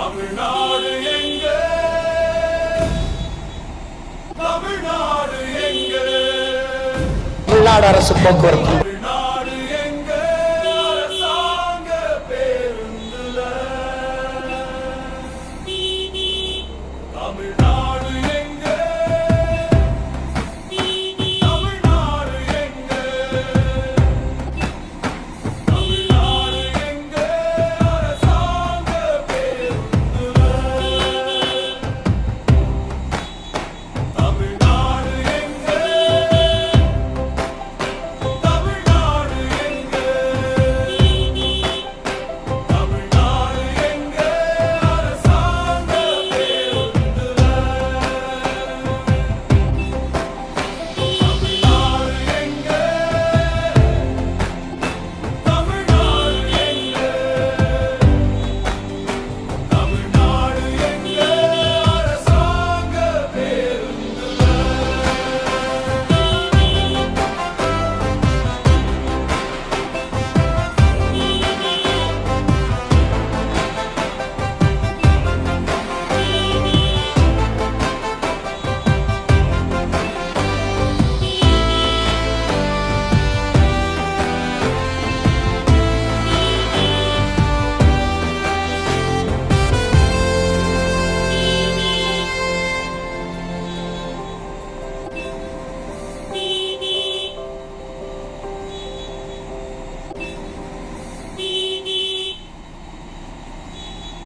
தமிழ்நாடு எங்கே? தமிழ்நாடு எங்கே? தமிழ்நாடு அரசு போக்குவரத்து. தமிழ்நாடு தமிழ்நாடு